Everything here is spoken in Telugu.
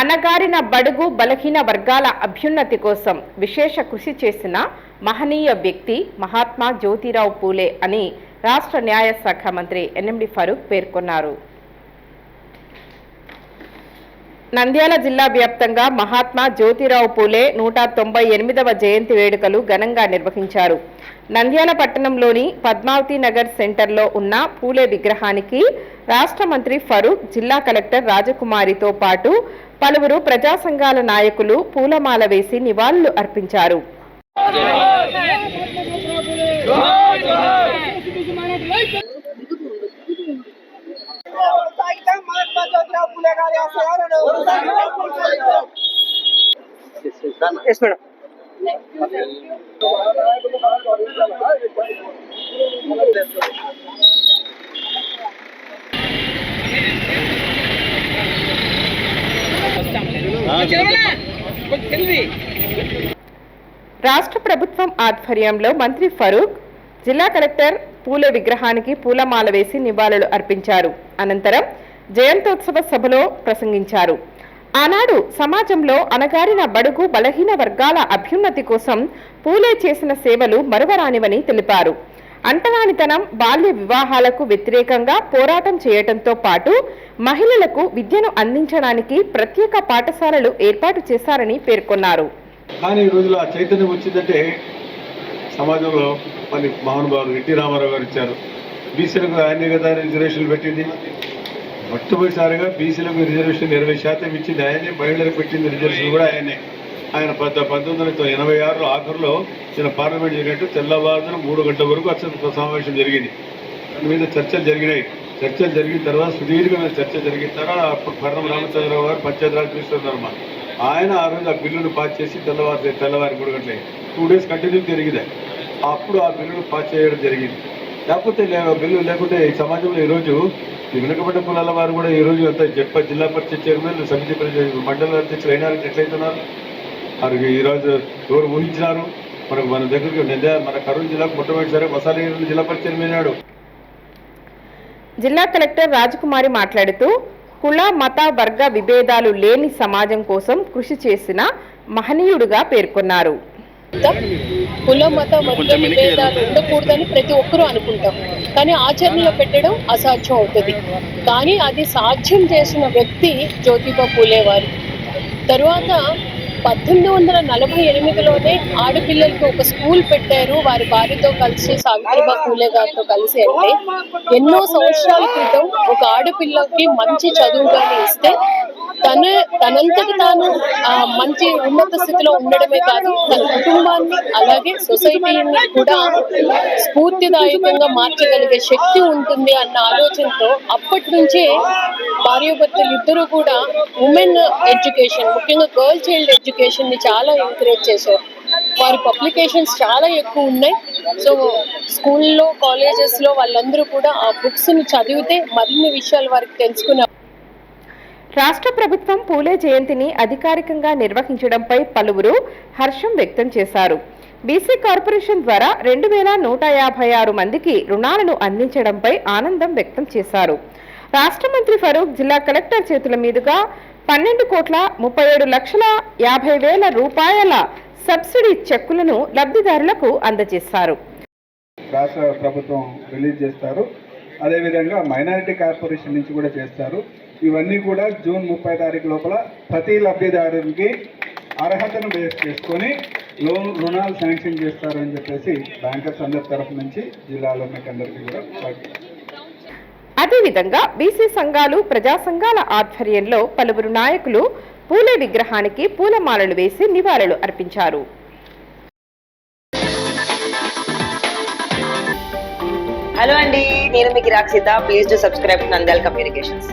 అణగారిన బడుగు బలహీన వర్గాల అభ్యున్నతి కోసం విశేష కృషి చేసిన మహనీయ వ్యక్తి మహాత్మా జ్యోతిరావు పూలే అని రాష్ట్ర న్యాయశాఖ మంత్రి ఎన్ఎండి ఫరూక్ పేర్కొన్నారు. నంద్యాల జిల్లా వ్యాప్తంగా మహాత్మా జ్యోతిరావు పూలే నూట తొంభై ఎనిమిదవ జయంతి వేడుకలు ఘనంగా నిర్వహించారు. నంద్యాల పట్టణంలోని పద్మావతి నగర్ సెంటర్లో ఉన్న పూలే విగ్రహానికి రాష్ట్ర మంత్రి ఫరూక్ జిల్లా కలెక్టర్ రాజకుమారితో పాటు పలువురు ప్రజా సంఘాల నాయకులు పూలమాల వేసి నివాళులు అర్పించారు కొనసాగిద్దాం మహాత్మా జ్యోతిరావు పూలే గారి ఆశయాలను ఎస్ మేడం రాష్ట్ర ప్రభుత్వం ఆధ్వర్యంలో మంత్రి ఫరూక్ జిల్లా కలెక్టర్ పూలే విగ్రహానికి పూలమాల వేసి నివాళులు అర్పించారు. అనంతరం జయంతోత్సవ సభలో ప్రసంగించారు. ఆనాడు సమాజంలో అణగారిన బడుగు బలహీన వర్గాల అభ్యున్నతి కోసం పూలే చేసిన సేవలు మరువరానివని తెలిపారు. అంటరానితనం బాల్య వివాహాలకు వ్యతిరేకంగా పోరాటం చేయటంతో పాటు మహిళలకు విద్యను అందించడానికి ప్రత్యేక పాఠశాలలు ఏర్పాటు చేశారని పేర్కొన్నారు. కానీ ఈ రోజులో ఆ చైతన్యం వచ్చిందంటే సమాజంలో మన మహానుభావులు ఎన్టీ రామారావు గారు ఇచ్చారు. బీసీలకు ఆయనే కదా రిజర్వేషన్లు పెట్టింది. మొట్టమొదటిసారిగా బీసీలకు రిజర్వేషన్ ఇరవై శాతం ఇచ్చింది ఆయనే మహిళలకు పెట్టింది రిజర్వేషన్ కూడా ఆయనే. ఆయన పద్ద పంతొమ్మిది వందల ఎనభై ఆరులో ఆఖరులో చిన్న పార్లమెంట్ జరిగినట్టు తెల్లవారున మూడు గంటల వరకు అత్యంత సమావేశం జరిగింది. దాని మీద చర్చలు జరిగినాయి. చర్చలు జరిగిన తర్వాత సుదీర్ఘమైన చర్చ జరిగిన తర్వాత అప్పుడు పర్ణం రామచంద్రరావు గారు పంచాయతీరాజ్ మినిస్టర్ ఆయన ఆ రోజు ఆ బిల్లును పాస్ చేసి తెల్లవారు తెల్లవారి మూడు గంటలే. టూ డేస్ కంటిన్యూ జరిగింది. అప్పుడు ఆ బిల్లును పాస్ చేయడం జరిగింది. లేకపోతే బిల్లు లేకుంటే ఈ సమాజంలో ఈరోజు ఈ వెనుకబడ్డ కులాల వారు కూడా ఈ రోజు అంత జడ్ప జిల్లా పరిషత్ చైర్మన్ సమితి పరిషత్ మండల అధ్యక్షులు అయినారు ఎట్లయితున్నారు? వారికి ఈరోజు ఎవరు ఊహించినారు? మనకు మన దగ్గరికి నిందా మన కరూరు జిల్లాకు మొట్టమొదటిసారి మసాలి జిల్లా చైర్మన్ అయినాడు. జిల్లా కలెక్టర్ రాజకుమారి మాట్లాడుతూ కుల మత వర్గ విభేదాలు లేని సమాజం కోసం కృషి చేసిన మహనీయుడుగా పేర్కొన్నారు. కుల మత వర్గ విభేదాలు ఉండకూడదని ప్రతి ఒక్కరూ అనుకుంటాం. కానీ ఆచరణలో పెట్టడం అసాధ్యం అవుతుంది. కానీ అది సాధ్యం చేసిన వ్యక్తి జ్యోతిబా పూలే వారు తరువాత పద్దెనిమిది వందల నలభై ఎనిమిదిలోనే ఆడపిల్లలకు ఒక స్కూల్ పెట్టారు. వారి భార్యతో కలిసి సావిత్రిబా పూలే గారితో కలిసి అంటే ఎన్నో సంవత్సరాల క్రితం ఒక ఆడపిల్లకి మంచి చదువు కానీ ఇస్తే తనంతటి తాను ఆ, మంచి ఉన్నత స్థితిలో ఉండడమే కాదు తన కుటుంబాన్ని అలాగే సొసైటీని కూడా స్ఫూర్తిదాయకంగా మార్చగలిగే శక్తి ఉంటుంది అన్న ఆలోచనతో అప్పటి నుంచే భార్యాభర్తలు ఇద్దరు కూడా ఉమెన్ ఎడ్యుకేషన్ ముఖ్యంగా గర్ల్ చైల్డ్ ఎడ్యుకేషన్ని చాలా ఎంకరేజ్ చేశారు. వారి పబ్లికేషన్స్ చాలా ఎక్కువ ఉన్నాయి. సో స్కూల్లో కాలేజెస్లో వాళ్ళందరూ కూడా ఆ బుక్స్ని చదివితే మరిన్ని విషయాలు వారికి తెలుసుకునే రాష్ట్ర ప్రభుత్వం పూలే జయంతిని అధికారికంగా నిర్వహించడంపై పలువురు హర్షం వ్యక్తం చేశారు. బీసీ కార్పొరేషన్ ద్వారా రెండు వేల నూట యాభై ఆరు మందికి రుణాలను అందించడంపై ఆనందం వ్యక్తం చేశారు. రాష్ట్ర మంత్రి ఫరూక్ జిల్లా కలెక్టర్ చేతుల మీదుగా పన్నెండు కోట్ల ముప్పై ఏడు లక్షల యాభై వేల రూపాయల సబ్సిడీ చెక్కులను లబ్ధిదారులకు అందజేశారు. రాష్ట్ర ప్రభుత్వం రిలీజ్ చేస్తారు. అదేవిధంగా మైనారిటీ కార్పొరేషన్ నుంచి కూడా చేస్తారు. ఇవన్నీ కూడా జూన్ ముప్పై తారీఖు లోపల ప్రతి లబ్ధిదారునికి అర్హతను బేస్ చేసుకొని లోన్ రుణాలు శాంక్షన్ చేస్తారని చెప్పేసి బ్యాంకర్స్ అందరి తరఫు నుంచి జిల్లాలో అందరికీ కూడా అదేవిధంగా బీసీ సంఘాలు ప్రజా సంఘాల ఆధ్వర్యంలో పలువురు నాయకులు పూలే విగ్రహానికి పూలమాలలు వేసి నివాళులు అర్పించారు. హలో అండి నేను మీకు Rakshita please to subscribe Nandyala communications